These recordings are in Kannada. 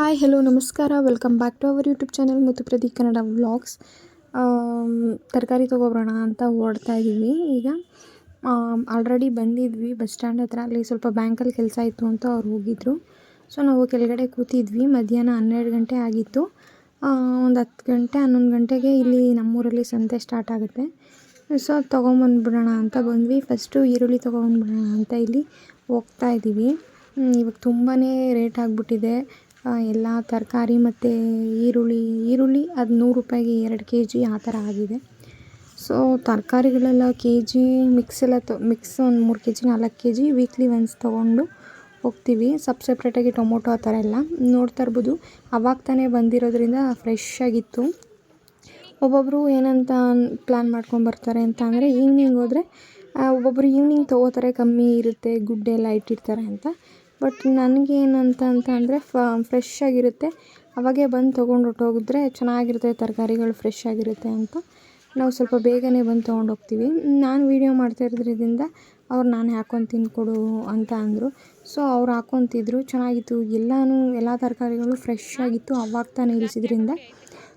ಹಾಯ್ ಹಲೋ ನಮಸ್ಕಾರ. Welcome back to our YouTube channel ಮತ್ತು ಪ್ರದೀಪ್ ಕನ್ನಡ ವ್ಲಾಗ್ಸ್ ತರಕಾರಿ ತೊಗೊಬರೋಣ ಅಂತ ಓಡ್ತಾ ಇದ್ದೀವಿ ಈಗ ಆಲ್ರೆಡಿ ಬಂದಿದ್ವಿ ಬಸ್ ಸ್ಟ್ಯಾಂಡ್ ಹತ್ರ. ಅಲ್ಲಿ ಸ್ವಲ್ಪ ಬ್ಯಾಂಕಲ್ಲಿ ಕೆಲಸ ಇತ್ತು ಅಂತ ಅವ್ರು ಹೋಗಿದ್ರು. ಸೊ ನಾವು ಕೆಳಗಡೆ ಕೂತಿದ್ವಿ. ಮಧ್ಯಾಹ್ನ ಹನ್ನೆರಡು ಗಂಟೆ ಆಗಿತ್ತು. ಒಂದು ಹತ್ತು ಗಂಟೆ, ಹನ್ನೊಂದು ಗಂಟೆಗೆ ಇಲ್ಲಿ ನಮ್ಮೂರಲ್ಲಿ ಸಂತೆ ಸ್ಟಾರ್ಟ್ ಆಗುತ್ತೆ. ಸೊ ತೊಗೊಂಬಂದ್ಬಿಡೋಣ ಅಂತ ಬಂದ್ವಿ. ಫಸ್ಟು ಈರುಳ್ಳಿ ತೊಗೊಂಬಂದ್ಬಿಡೋಣ ಅಂತ ಇಲ್ಲಿ ಹೋಗ್ತಾ ಇದ್ದೀವಿ ಇವಾಗ ತುಂಬಾ ರೇಟ್ ಆಗಿಬಿಟ್ಟಿದೆ. ಎಲ್ಲ ತರಕಾರಿ ಮತ್ತು ಈರುಳ್ಳಿ ಈರುಳ್ಳಿ ಅದು ನೂರು ರೂಪಾಯಿಗೆ ಎರಡು ಕೆ ಜಿ ಆ ಥರ ಆಗಿದೆ. ಸೊ ತರಕಾರಿಗಳೆಲ್ಲ ಕೆ ಜಿ ಮಿಕ್ಸ್ ಎಲ್ಲ ತೊ ಮಿಕ್ಸ್ ಒಂದು ಮೂರು ಕೆ ಜಿ ನಾಲ್ಕು ಕೆ ಜಿ ವೀಕ್ಲಿ ಒನ್ಸ್ ತೊಗೊಂಡು ಹೋಗ್ತೀವಿ. ಸಪ್ ಸಪ್ರೇಟಾಗಿ ಟೊಮೊಟೊ ಆ ಥರ ಎಲ್ಲ. ನೋಡ್ತಾ ಇರ್ಬೋದು. ಅವಾಗ ತಾನೇ ಬಂದಿರೋದ್ರಿಂದ ಫ್ರೆಶ್ ಆಗಿತ್ತು. ಒಬ್ಬೊಬ್ಬರು ಏನಂತ ಪ್ಲ್ಯಾನ್ ಮಾಡ್ಕೊಂಡು ಬರ್ತಾರೆ ಅಂತ ಅಂದರೆ ಈವ್ನಿಂಗ್ ಹೋದರೆ ಒಬ್ಬೊಬ್ಬರು ಈವ್ನಿಂಗ್ ತೊಗೋತಾರೆ. ಕಮ್ಮಿ ಇರುತ್ತೆ ಗುಡ್ ಎಲ್ಲ ಇಟ್ಟಿರ್ತಾರೆ ಅಂತ. ಬಟ್ ನನಗೆ ಏನಂತ ಅಂತ ಅಂದರೆ ಫ್ರೆಶ್ ಆಗಿರುತ್ತೆ. ಅವಾಗೇ ಬಂದು ತೊಗೊಂಡು ಹೊರ್ಟೋಗಿದ್ರೆ ಚೆನ್ನಾಗಿರುತ್ತೆ, ತರಕಾರಿಗಳು ಫ್ರೆಶ್ ಆಗಿರುತ್ತೆ ಅಂತ. ನಾವು ಸ್ವಲ್ಪ ಬೇಗನೆ ಬಂದು ತೊಗೊಂಡು ಹೋಗ್ತೀವಿ. ನಾನು ವೀಡಿಯೋ ಮಾಡ್ತಾ ಇರೋದ್ರಿಂದ ಅವ್ರು ನಾನು ಹಾಕ್ಕೊಂಡು ಕೊಡು ಅಂತ ಅಂದರು. ಸೊ ಅವ್ರು ಹಾಕ್ಕೊಂತಿದ್ರು, ಚೆನ್ನಾಗಿತ್ತು. ಎಲ್ಲನೂ, ಎಲ್ಲ ತರಕಾರಿಗಳು ಫ್ರೆಶ್ ಆಗಿತ್ತು ಅವಾಗ ತಾನೇ ಇಳಿಸಿದ್ರಿಂದ.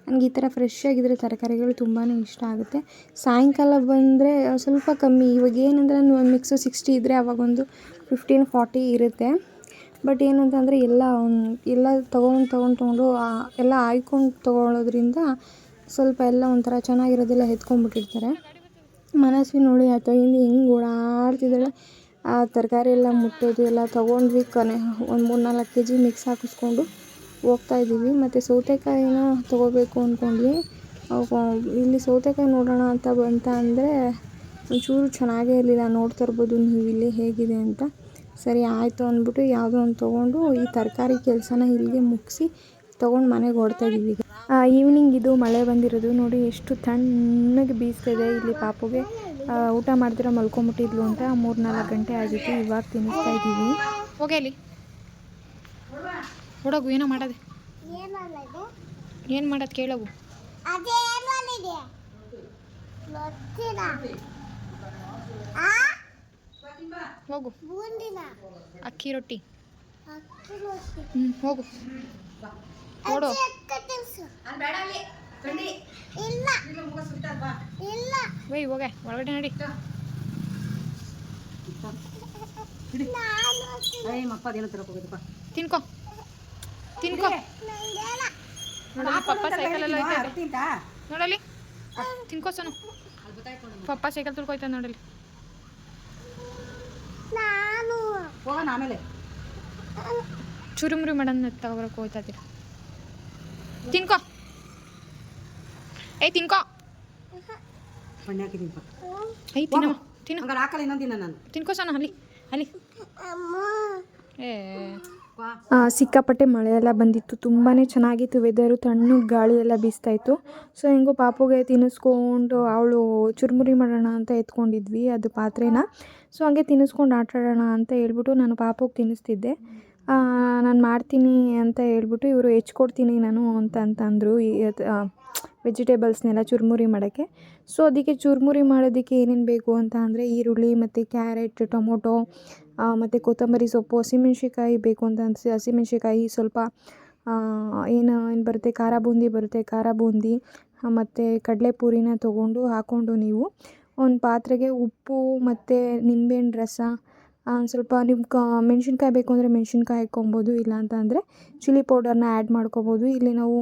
ನನಗೆ ಈ ಥರ ಫ್ರೆಶ್ ಆಗಿದ್ದರೆ ತರಕಾರಿಗಳು ತುಂಬಾ ಇಷ್ಟ ಆಗುತ್ತೆ. ಸಾಯಂಕಾಲ ಬಂದರೆ ಸ್ವಲ್ಪ ಕಮ್ಮಿ. ಇವಾಗ ಏನಂದರೆ ಮಿಕ್ಸು ಸಿಕ್ಸ್ಟಿ ಇದ್ದರೆ ಅವಾಗೊಂದು ಫಿಫ್ಟೀನ್ ಫಾರ್ಟಿ ಇರುತ್ತೆ. ಬಟ್ ಏನಂತಂದರೆ ಎಲ್ಲ ಎಲ್ಲ ತೊಗೊಂಡು ತೊಗೊಂಡು ತೊಗೊಂಡು ಎಲ್ಲ ಆಯ್ಕೊಂಡು ತೊಗೊಳೋದ್ರಿಂದ ಸ್ವಲ್ಪ ಎಲ್ಲ ಒಂಥರ ಚೆನ್ನಾಗಿರೋದೆಲ್ಲ ಎತ್ಕೊಂಡ್ಬಿಟ್ಟಿರ್ತಾರೆ ಮನಸ್ವಿ ನೋಡಿ ಆ ಹಿಂದೆ ಹೆಂಗೆ ಓಡಾಡ್ತಿದ್ದಾಳೆ, ಆ ತರಕಾರಿ ಎಲ್ಲ ಮುಟ್ಟೋದು, ಎಲ್ಲ ತೊಗೊಂಡ್ವಿ ಕೊನೆ ಒಂದು ಮೂರು ನಾಲ್ಕು ಕೆ ಜಿ ಮಿಕ್ಸ್ ಹಾಕಿಸ್ಕೊಂಡು ಹೋಗ್ತಾ ಇದ್ದೀವಿ. ಮತ್ತು ಸೌತೆಕಾಯಿನ ತೊಗೋಬೇಕು ಅಂದ್ಕೊಂಡ್ವಿ ಇಲ್ಲಿ ಸೌತೆಕಾಯಿ ನೋಡೋಣ ಅಂತ ಬಂತ ಅಂದರೆ ಒಂಚೂರು ಚೆನ್ನಾಗೇ ಇರಲಿಲ್ಲ. ನೋಡ್ತಾ ಇರ್ಬೋದು ನೀವು ಇಲ್ಲಿ ಹೇಗಿದೆ ಅಂತ. ಸರಿ ಆಯಿತು ಅಂದ್ಬಿಟ್ಟು ಯಾವುದೋ ಒಂದು ತೊಗೊಂಡು ಈ ತರಕಾರಿ ಕೆಲಸನ ಇಲ್ಲಿಗೆ ಮುಗಿಸಿ ತೊಗೊಂಡು ಮನೆಗೆ ಹೊಡ್ತಾಯಿದ್ದೀವಿ ಇದ್ದೀವಿ ಈಗ. ಈವ್ನಿಂಗ್ ಇದು ಮಳೆ ಬಂದಿರೋದು. ನೋಡಿ ಎಷ್ಟು ತಣ್ಣಗೆ ಬೀಸ್ತಿದೆ ಇಲ್ಲಿ ಪಾಪುಗೆ ಆ, ಊಟ ಮಾಡಿದ್ರೆ ಮಲ್ಕೊಂಬಿಟ್ಟಿದ್ಲು ಅಂತ ಮೂರು ನಾಲ್ಕು ಗಂಟೆ ಆಗಿತ್ತು. ಇವಾಗ ತಿನ್ನಿಸ್ತಾ ಇದ್ದೀವಿ ಹೋಗಿ ಅಲ್ಲಿ ಹೊಡೋಗು ಏನೋ ಮಾಡೋದೆ. ಏನು ಮಾಡೋದು ಕೇಳವು ಹೋಗು. ಅಕ್ಕಿ ರೊಟ್ಟಿ. ಹ್ಞೂ ಹೋಗು. ನೋಡು ಒಯ್ ಹೋಗೆ ಒಳಗಡೆ ನಡಿ. ತಿನ್ಕೋ. ತಿನ್ಕೋ. ನೋಡಲ್ಲಿ ಪಪ್ಪ ಸೈಕಲ್ ನೋಡಲಿ ತಿನ್ಕೋ ಸನು. ಪಪ್ಪ ಸೈಕಲ್ ತುಳ್ಕೊಯ್ತಾನೆ ನೋಡಲ್ಲಿ. ಹೋಗೋಣ ಆಮೇಲೆ. ಚುರುಮುರಿ ಮಾಡೋಣ ತಗೋಬರಕ್ಕೆ ಹೋಗ್ತಾ ಇದ್ದೀರ? ತಿನ್ಕೋ. ಏಯ್ ತಿನ್ಕೋ. ಬಣ್ಣೆ ತಿನ್ಕೋ ಏಯ್ ತಿನ್ನಮ್ಮ ತಿನ್ನು. ಹಂಗಾರೆ ಹಾಕಲ್ಲ ಇನ್ನೊಂದಿನ ನಾನು. ತಿನ್ಕೋ ಸಣ್ಣ ಅಲ್ಲಿ ಅಲ್ಲಿ. ಏ. ಆ, ಸಿಕ್ಕಾಪಟ್ಟೆ ಮಳೆ ಎಲ್ಲ ಬಂದಿತ್ತು. ತುಂಬಾ ಚೆನ್ನಾಗಿತ್ತು ವೆದರು ತಣ್ಣು ಗಾಳಿ ಎಲ್ಲ ಬೀಸ್ತಾ ಇತ್ತು. ಸೊ ಹೆಂಗೋ ಪಾಪುಗೆ ತಿನ್ನಿಸ್ಕೊಂಡು ಅವಳು ಚುರುಮುರಿ ಮಾಡೋಣ ಅಂತ ಎತ್ಕೊಂಡಿದ್ವಿ. ಅದು ಪಾತ್ರೆನ. ಸೊ ಹಂಗೆ ತಿನ್ನಿಸ್ಕೊಂಡು ಆಟ ಆಡೋಣ ಅಂತ ಹೇಳ್ಬಿಟ್ಟು ನಾನು ಪಾಪುಗೆ ತಿನ್ನಿಸ್ತಿದ್ದೆ. ನಾನು ಮಾಡ್ತೀನಿ ಅಂತ ಹೇಳ್ಬಿಟ್ಟು ಇವರು ಹೆಚ್ಕೊಡ್ತೀನಿ ನಾನು ಅಂತ ಅಂತಂದರು. ವೆಜಿಟೇಬಲ್ಸ್ನೆಲ್ಲ ಚುರುಮುರಿ ಮಾಡೋಕ್ಕೆ. ಸೊ ಅದಕ್ಕೆ ಚುರುಮುರಿ ಮಾಡೋದಕ್ಕೆ ಏನೇನು ಬೇಕು ಅಂತ ಅಂದರೆ ಈರುಳ್ಳಿ ಮತ್ತು ಕ್ಯಾರೆಟ್ ಟೊಮೊಟೊ ಮತ್ತು ಕೊತ್ತಂಬರಿ ಸೊಪ್ಪು ಹಸಿಮೆಣ್ಸಿಕಾಯಿ ಬೇಕು ಅಂತ ಅನ್ಸಿ ಹಸಿಮೆಣ್ಸಿಕಾಯಿ ಸ್ವಲ್ಪ ಏನು ಏನು ಬರುತ್ತೆ? ಖಾರ ಬೂಂದಿ ಬರುತ್ತೆ. ಖಾರ ಬೂಂದಿ ಮತ್ತು ಕಡಲೆಪುರಿನ ತೊಗೊಂಡು ಹಾಕ್ಕೊಂಡು ನೀವು ಒಂದು ಪಾತ್ರೆಗೆ ಉಪ್ಪು ಮತ್ತು ನಿಂಬೆಹಣ್ಣು ರಸ ಒಂದು ಸ್ವಲ್ಪ ನಿಮ್ಮ ಕಾ, ಮೆಣ್ಸಿನ್ಕಾಯಿ ಬೇಕು ಅಂದರೆ ಮೆಣ್ಸಿನ್ಕಾಯಿ ಹಾಕ್ಕೊಬೋದು, ಇಲ್ಲ ಅಂತ ಅಂದರೆ ಚಿಲ್ಲಿ ಪೌಡರ್ನ ಆ್ಯಡ್ ಮಾಡ್ಕೊಬೋದು. ಇಲ್ಲಿ ನಾವು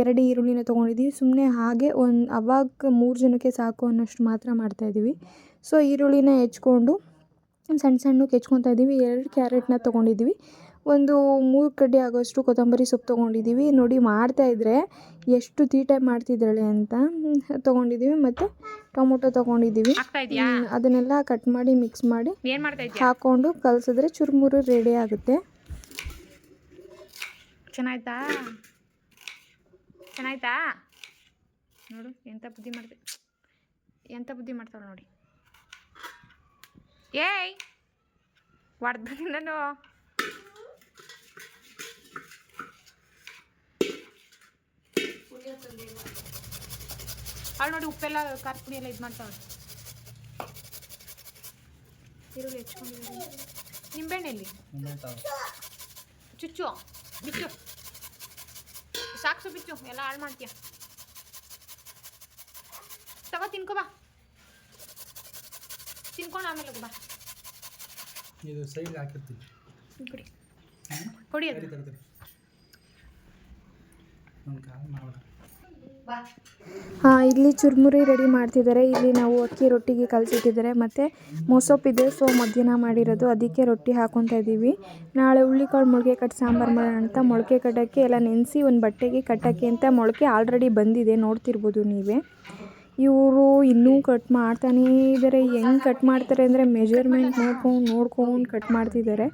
ಎರಡು ಈರುಳ್ಳಿನ ತೊಗೊಂಡಿದ್ದೀವಿ. ಸುಮ್ಮನೆ ಹಾಗೆ ಒಂದು, ಅವಾಗ ಮೂರು ಜನಕ್ಕೆ ಸಾಕು ಅನ್ನೋಷ್ಟು ಮಾತ್ರ ಮಾಡ್ತಾಯಿದ್ದೀವಿ ಸೊ ಈರುಳ್ಳಿನ ಹೆಚ್ಕೊಂಡು, ಸಣ್ಣ ಸಣ್ಣಕ್ಕೆ ಹೆಚ್ಕೊತಾ ಇದ್ದೀವಿ. ಎರಡು ಕ್ಯಾರೆಟ್ನ ತೊಗೊಂಡಿದ್ದೀವಿ. ಒಂದು ಮೂರು ಕಡ್ಡಿ ಆಗೋಷ್ಟು ಕೊತ್ತಂಬರಿ ಸೊಪ್ಪು ತೊಗೊಂಡಿದ್ದೀವಿ. ನೋಡಿ ಮಾಡ್ತಾಯಿದ್ರೆ ಎಷ್ಟು ತೀಟೆ ಮಾಡ್ತಿದ್ದಾಳೆ ಅಂತ. ತೊಗೊಂಡಿದ್ದೀವಿ ಮತ್ತು ಟೊಮೊಟೊ ತೊಗೊಂಡಿದ್ದೀವಿ. ಅದನ್ನೆಲ್ಲ ಕಟ್ ಮಾಡಿ ಮಿಕ್ಸ್ ಮಾಡಿ ಹಾಕ್ಕೊಂಡು ಕಲಸಿದ್ರೆ ಚುರುಮುರು ರೆಡಿ ಆಗುತ್ತೆ. ಚೆನ್ನಾಯ್ತಾ? ಚೆನ್ನಾಯ್ತಾ? ನೋಡು ಎಂಥ ಬುದ್ಧಿ ಮಾಡ್ತೀವಿ ಎಂಥ ಬುದ್ಧಿ ಮಾಡ್ತಾಳೆ ನೋಡಿ. ಏಯ್ ಹೊಡೆದ್ಬಿಟ್ಟು ನಾನು ಅವಳು ನೋಡಿ ಉಪ್ಪೆಲ್ಲ ಖಾರ ಪುಡಿ ಎಲ್ಲ ಇದು ಮಾಡ್ತಾಳೆ. ಈರುಳ್ಳಿ ಹೆಚ್ಕೊಂಡಿದ್ದೀನಿ ನಿಂಬೆಹಣ್ಣೆಲ್ಲಿ? ಚುಚ್ಚು ಬಿಚ್ಚು. ಸಾಕ್ಸು ಬಿಚ್ಚು. ಎಲ್ಲ ಹಾಳು ಮಾಡ್ತೀಯ. ತಗೋ ತಿನ್ಕೋ ಬಾ. ತಿನ್ಕೊಂಡು ಆಮೇಲೆ ಬಾ. ಇದು ಸೈಡ್ ಹಾಕಿರ್ತೀನಿ. ಕೊಡಿ. ಕೊಡಿ ಅದು. ಕಾಲು ಮಾಡೋಣ ಹಾಂ, ಇಲ್ಲಿ ಚುರುಮುರಿ ರೆಡಿ ಮಾಡ್ತಿದ್ದಾರೆ ಇಲ್ಲಿ ನಾವು ಅಕ್ಕಿ ರೊಟ್ಟಿಗೆ ಕಲಸಿಟ್ಟಿದ್ದಾರೆ ಮತ್ತು ಮೊಸೊಪ್ಪಿದೆ. ಸೊ ಮಧ್ಯಾಹ್ನ ಮಾಡಿರೋದು. ಅದಕ್ಕೆ ರೊಟ್ಟಿ ಹಾಕೊತಾ ಇದ್ದೀವಿ ನಾಳೆ ಹುಳ್ಳಿಕಾಳು ಮೊಳಕೆ ಕಟ್ಟು ಸಾಂಬಾರು ಮಾಡೋಣ ಅಂತ ಮೊಳಕೆ ಕಟ್ಟೋಕ್ಕೆ ಎಲ್ಲ ನೆನೆಸಿ ಒಂದು ಬಟ್ಟೆಗೆ ಕಟ್ಟೋಕ್ಕೆ ಅಂತ ಮೊಳಕೆ ಆಲ್ರೆಡಿ ಬಂದಿದೆ. ನೋಡ್ತಿರ್ಬೋದು ನೀವೇ. ಇವರು ಇನ್ನೂ ಕಟ್ ಮಾಡ್ತಾನೇ ಇದ್ದಾರೆ ಹೆಂಗೆ ಕಟ್ ಮಾಡ್ತಾರೆ ಅಂದರೆ ಮೆಜರ್ಮೆಂಟ್ ನೋಡ್ಕೊಂಡು ನೋಡ್ಕೊಂಡು ಕಟ್ ಮಾಡ್ತಿದ್ದಾರೆ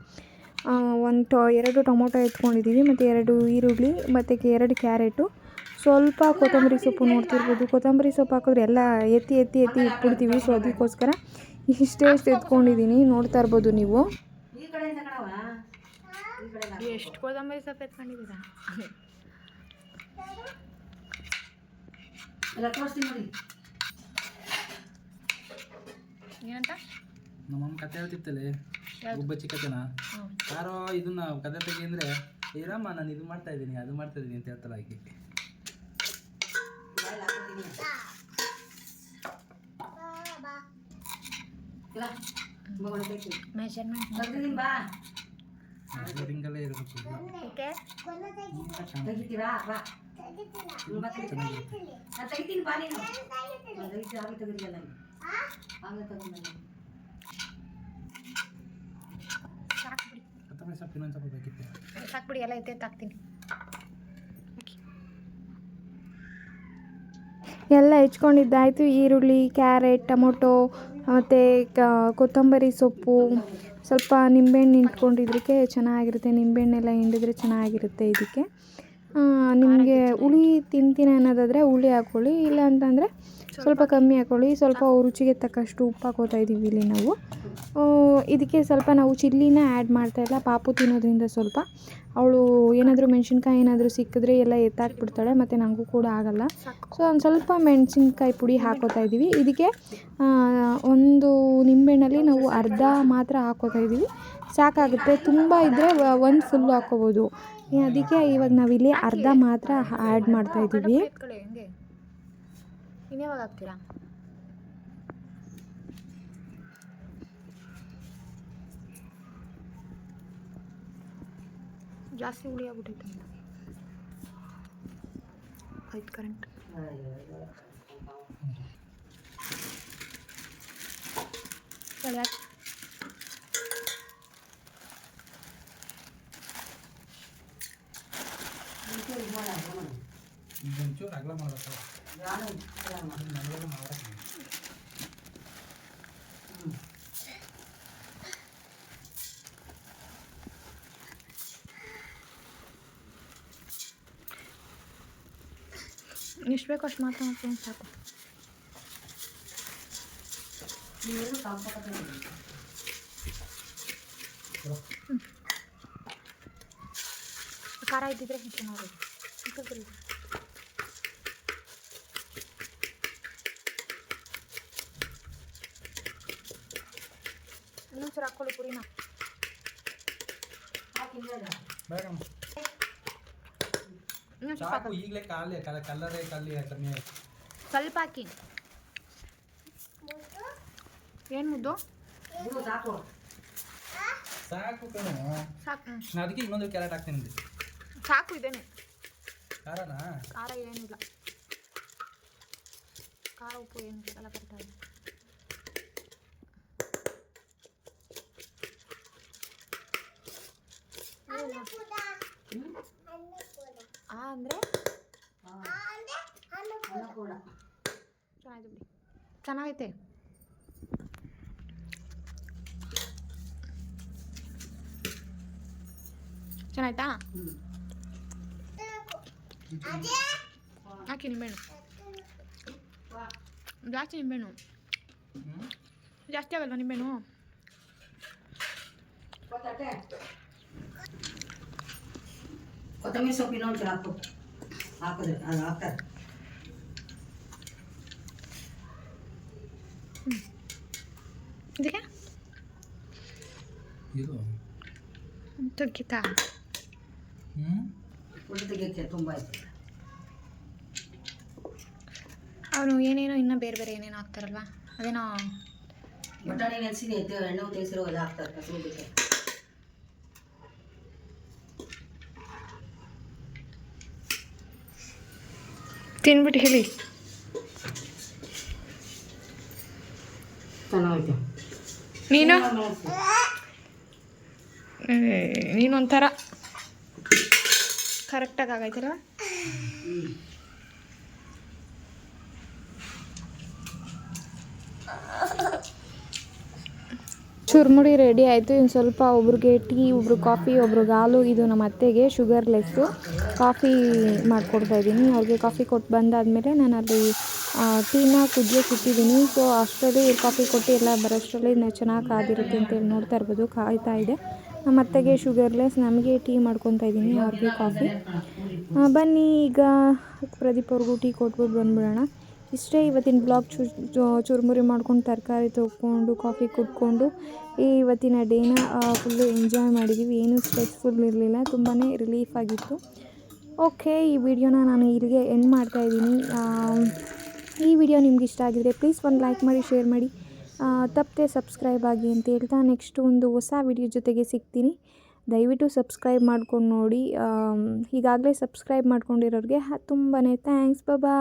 ಒಂದು ಟೊ, ಎರಡು ಟೊಮೊಟೊ ಎತ್ಕೊಂಡಿದ್ದೀವಿ ಮತ್ತು ಎರಡು ಈರುಳ್ಳಿ, ಮತ್ತು ಎರಡು ಕ್ಯಾರೆಟು. ಸ್ವಲ್ಪ ಕೊತ್ತಂಬರಿ ಸೊಪ್ಪು ನೋಡ್ತಿರ್ಬೋದು. ಕೊತ್ತಂಬರಿ ಸೊಪ್ಪು ಹಾಕಿದ್ರೆ ಎಲ್ಲ ಎತ್ತಿ ಎತ್ತಿ ಎತ್ತಿ ಇಟ್ಬಿಡ್ತೀವಿ. ಸೊ ಅದಕ್ಕೋಸ್ಕರ ಇಷ್ಟೇ ಇಷ್ಟು ಎತ್ಕೊಂಡಿದ್ದೀನಿ. ನೋಡ್ತಾ ಇರ್ಬೋದು ನೀವು. ಎಷ್ಟು ಕೊತ್ತಂಬರಿ ಸೊಪ್ಪು ಎತ್ಕೊಂಡಿದ್ದೀರಾ? ಏನಂತ? ನಮ್ಮಮ್ಮ ಕತೆ ಹೇಳ್ತಿರ್ತಲೆ ಗುಬ್ಬಚ್ಚಿ ಕತೆನ? ಯಾರೋ ಇದನ್ನ ಕತೆ ತೆಗಿ ಅಂದರೆ ಇರಮ್ಮ ನಾನು ಇದು ಮಾಡ್ತಾ ಇದ್ದೀನಿ ಅದು ಮಾಡ್ತಾ ಇದ್ದೀನಿ ಅಂತ ಹೇಳ್ತಾಳೆ ಆಕೆ. ಇರಬೇಕು ಓಕೆ ತೆಗಿತೀರಾ ಬಾ ಹ್ಮ್, ಬಾ ತೆಗಿ. ನಾನ್ ತೆಗಿತೀನಿ ಬಾ ನೀನು ನಾನ್ ತೆಗಿತೀನಿ ಆಗಲೇ ತೆಗಿದಿಲ್ಲ ಆಗಲೇ ತಗೊಂಡು ಸಾಕು ಬಿಡಿ ಕೊತ್ತಂಬರಿ ಸೊಪ್ಪು ಇನ್ನೊಂದು ಸ್ವಲ್ಪ ಬೇಕಿತ್ತು ಸಾಕು ಬಿಡಿ ಎಲ್ಲ ಎತ್ತೆತ್ತು ಹಾಕ್ತೀನಿ ಎಲ್ಲ ಹೆಚ್ಕೊಂಡಿದ್ದಾಯಿತು ಈರುಳ್ಳಿ, ಕ್ಯಾರೆಟ್, ಟೊಮೊಟೊ, ಮತ್ತು ಕೊತ್ತಂಬರಿ ಸೊಪ್ಪು, ಸ್ವಲ್ಪ ನಿಂಬೆಹಣ್ಣು ಹಿಂಡ್ಕೊಂಡಿದ್ದಕ್ಕೆ ಚೆನ್ನಾಗಿರುತ್ತೆ. ನಿಂಬೆಹಣ್ಣೆಲ್ಲ ಹಿಂಡಿದ್ರೆ ಚೆನ್ನಾಗಿರುತ್ತೆ ಇದಕ್ಕೆ. ನಿಮಗೆ ಹುಳಿ ತಿಂತೀನಿ ಅನ್ನೋದಾದರೆ ಹುಳಿ ಹಾಕ್ಕೊಳ್ಳಿ ಇಲ್ಲ ಅಂತಂದರೆ ಸ್ವಲ್ಪ ಕಮ್ಮಿ ಹಾಕ್ಕೊಳ್ಳಿ ಸ್ವಲ್ಪ ರುಚಿಗೆ ತಕ್ಕಷ್ಟು ಉಪ್ಪು ಹಾಕೋತಾ ಇದ್ದೀವಿ ಇಲ್ಲಿ ನಾವು. ಇದಕ್ಕೆ ಸ್ವಲ್ಪ ನಾವು ಚಿಲ್ಲಿನ ಆ್ಯಡ್ ಮಾಡ್ತಾಯಿಲ್ಲ ಪಾಪು ತಿನ್ನೋದ್ರಿಂದ ಸ್ವಲ್ಪ. ಅವಳು ಏನಾದರೂ ಮೆಣಸಿನ್ಕಾಯಿ ಏನಾದರೂ ಸಿಕ್ಕಿದ್ರೆ ಎಲ್ಲ ಎತ್ತಾಕ್ಬಿಡ್ತಾಳೆ ಮತ್ತು ನನಗೂ ಕೂಡ ಆಗಲ್ಲ. ಸೊ ಒಂದು ಸ್ವಲ್ಪ ಮೆಣಸಿನ್ಕಾಯಿ ಪುಡಿ ಹಾಕೋತಾ ಇದ್ದೀವಿ ಇದಕ್ಕೆ ಒಂದು ನಿಂಬೆಹಣ್ಣಲ್ಲಿ ನಾವು ಅರ್ಧ ಮಾತ್ರ ಹಾಕೋತಾ ಇದ್ದೀವಿ ಸಾಕಾಗುತ್ತೆ. ತುಂಬ ಇದ್ದರೆ ಒಂದು ಫುಲ್ಲು ಹಾಕೋಬೋದು. ಈ ಅದಕ್ಕೆ ಇವಾಗ ನಾವಿಲ್ಲಿ ಅರ್ಧ ಮಾತ್ರ ಆ್ಯಡ್ ಮಾಡ್ತಾ ಇದ್ದೀವಿ. ಇನ್ಯಾವಾಗ ಹಾಕ್ತೀರಾ ಜಾಸ್ತಿ ಹುಳಿ ಆಗ್ಬಿಟ್ಟೈತೆ ಆಯ್ತು ಕರೆಂಟ್ ಹೇಳಿ ಒಂಚೂರು ಅಗಲ ಮಾಡಬೇಕು ಎಷ್ಟು ಬೇಕು ಅಷ್ಟು ಮಾತ್ರ ಮಾಡ್ತೀನಿ ಸಾಕು ಖಾರ ಇದ್ದಿದ್ರೆ ಹೆಚ್ಚು ನೋಡಿ ಚಿಕ್ಕದ್ರಲ್ಲಿ. ಇನ್ನೊಂದ್ಸಲ ಹಾಕ್ಕೊಳ್ಳಿ ಪುರಿನ ಹಾಕಿಲ್ಲ ಬೇಡ ಇನ್ನೊಂದು ಸ್ವಲ್ಪ ಸಾಕು ಹಾಕು. ಈಗಲೇ ಕಾಲೇ ಕಲ ಕಲ್ಲರೇ ಕಲ್ಲಿ ಕಮ್ಮಿ ಆಯ್ತು ಸ್ವಲ್ಪ ಹಾಕಿ ಏನು ಮುದ್ದು ಬಿಡು ಸಾಕು ಸಾಕು ಕಣು ಸಾಕು ಹ್ಮ್. ನಾನು ಅದಕ್ಕೆ ಇನ್ನೊಂದು ಕ್ಯಾರೆಟ್ ಹಾಕ್ತೀನಿ ಅಂದೆ. ಸಾಕು ಇದೇನೆ ಖಾರನಾ ಖಾರ ಏನಿಲ್ಲ ಖಾರ ಉಪ್ಪು ಏನಿಲ್ಲ ಎಲ್ಲ ಕರೆಕ್ಟಾಗಿ ಆ ಅಂದರೆ ಅನ್ನ ಕೂಡ ಚೆನ್ನಾಗಿದೆ ಬಿಡಿ ಚೆನ್ನಾಗೈತೆ ಚೆನ್ನಾಯ್ತಾ ಹ್ಞೂ ಹಾಕಿ ನಿಂಬೆಹಣ್ಣು ಜಾಸ್ತಿ ನಿಂಬೆಹಣ್ಣು ಜಾಸ್ತಿ ಆಗಲ್ವಾ ನಿಂಬೆಹಣ್ಣು ಕೊತ್ತಂಬರಿ ಸೊಪ್ಪು ಇನ್ನೊಂದು ಹಾಕು ಹಾಕಿದ್ರೆ ಅದು ಹಾಕ್ತಾರೆ. ಇದಕ್ಕೆ? ಇದು? ತೆಗಿತಾ ಹ್ಞೂ ತೆಗಿಯಕ್ಕೆ ತುಂಬ ಆಯ್ತು. ಅವನು ಏನೇನೋ ಇನ್ನೂ ಬೇರೆ ಬೇರೆ ಏನೇನೋ ಹಾಕ್ತಾರಲ್ವ? ಅದೇನೋ ಬಟಾಣಿ ನೆನೆಸಿ ಎಣ್ಣೆ ಉತ್ತೇಸಿರೋ ಎಲ್ಲ ಹಾಕ್ತಾರೆ ಬಿಟ್ಟು. ತಿನ್ಬಿಟ್ಟು ಹೇಳಿ. ಚೆನ್ನಾಗೈತೆ. ನೀನು? ನೀನೊಂಥರ. ಕರೆಕ್ಟಾಗಿ ಆಗೈತಲ್ವ ಚುರುಮುರಿ ರೆಡಿ ಆಯಿತು. ಇನ್ನು ಸ್ವಲ್ಪ ಒಬ್ರಿಗೆ ಟೀ, ಒಬ್ರು ಕಾಫಿ ಒಬ್ರಿಗೆ ಹಾಲು, ಇದು ನಮ್ಮ ಅತ್ತೆಗೆ ಶುಗರ್ಲೆಸ್ಸು ಕಾಫಿ ಮಾಡಿಕೊಡ್ತಾ ಇದ್ದೀನಿ. ಅವ್ರಿಗೆ ಕಾಫಿ ಕೊಟ್ಟು ಬಂದಾದಮೇಲೆ ನಾನು ಅಲ್ಲಿ ಟೀನ ಕುದಿಯೋಕೆ ಇಟ್ಟಿದ್ದೀನಿ. ಸೊ ಅಷ್ಟರಲ್ಲಿ ಕಾಫಿ ಕೊಟ್ಟು ಎಲ್ಲ ಬರೋಷ್ಟರಲ್ಲಿ ಚೆನ್ನಾಗಿ ಆಗಿರುತ್ತೆ ಅಂತೇಳಿ ನೋಡ್ತಾ ಇರ್ಬೋದು. ಕಾಯ್ತಾ ಇದೆ. ನಮ್ಮ ಅತ್ತೆಗೆ ಶುಗರ್ಲೆಸ್ ನಮಗೆ ಟೀ ಮಾಡ್ಕೊತಾ ಇದ್ದೀನಿ ಅವ್ರಿಗೆ ಕಾಫಿ ಬನ್ನಿ, ಈಗ ಪ್ರದೀಪ್ ಅವ್ರಿಗೂ ಟೀ ಕೊಟ್ಬಿಟ್ಟು ಬಂದ್ಬಿಡೋಣ. ಇಷ್ಟೇ ಇವತ್ತಿನ ಬ್ಲಾಗ್ ಚುರುಮುರಿ ಮಾಡ್ಕೊಂಡು ತರಕಾರಿ ತೊಗೊಂಡು ಕಾಫಿ ಕುಡ್ಕೊಂಡು ಈ ಇವತ್ತಿನ ಡೇನ ಫುಲ್ಲು ಎಂಜಾಯ್ ಮಾಡಿದ್ದೀವಿ ಏನೂ ಸ್ಟ್ರೆಸ್ಫುಲ್ ಇರಲಿಲ್ಲ ತುಂಬಾ ರಿಲೀಫ್ ಆಗಿತ್ತು. ಓಕೆ ಈ ವಿಡಿಯೋನ ನಾನು ಇಲ್ಲಿಗೆ ಎಂಡ್ ಮಾಡ್ತಾ ಇದ್ದೀನಿ. ಈ ವಿಡಿಯೋ ನಿಮ್ಗೆ ಇಷ್ಟ ಆಗಿದ್ರೆ ಪ್ಲೀಸ್ ಒಂದು ಲೈಕ್ ಮಾಡಿ ಶೇರ್ ಮಾಡಿ. ತಪ್ಪದೆ ಸಬ್ಸ್ಕ್ರೈಬ್ ಆಗಿ ಅಂತ ಹೇಳ್ತಾ ನೆಕ್ಸ್ಟ್ ಒಂದು ಹೊಸ ವಿಡಿಯೋ ಜೊತೆಗೆ ಸಿಗ್ತೀನಿ. ದಯವಿಟ್ಟು ಸಬ್ಸ್ಕ್ರೈಬ್ ಮಾಡ್ಕೊಂಡು ನೋಡಿ. ಈಗಾಗಲೇ ಸಬ್ಸ್ಕ್ರೈಬ್ ಮಾಡ್ಕೊಂಡಿರೋರಿಗೆ ತುಂಬಾ ಥ್ಯಾಂಕ್ಸ್ ಬಾಬಾ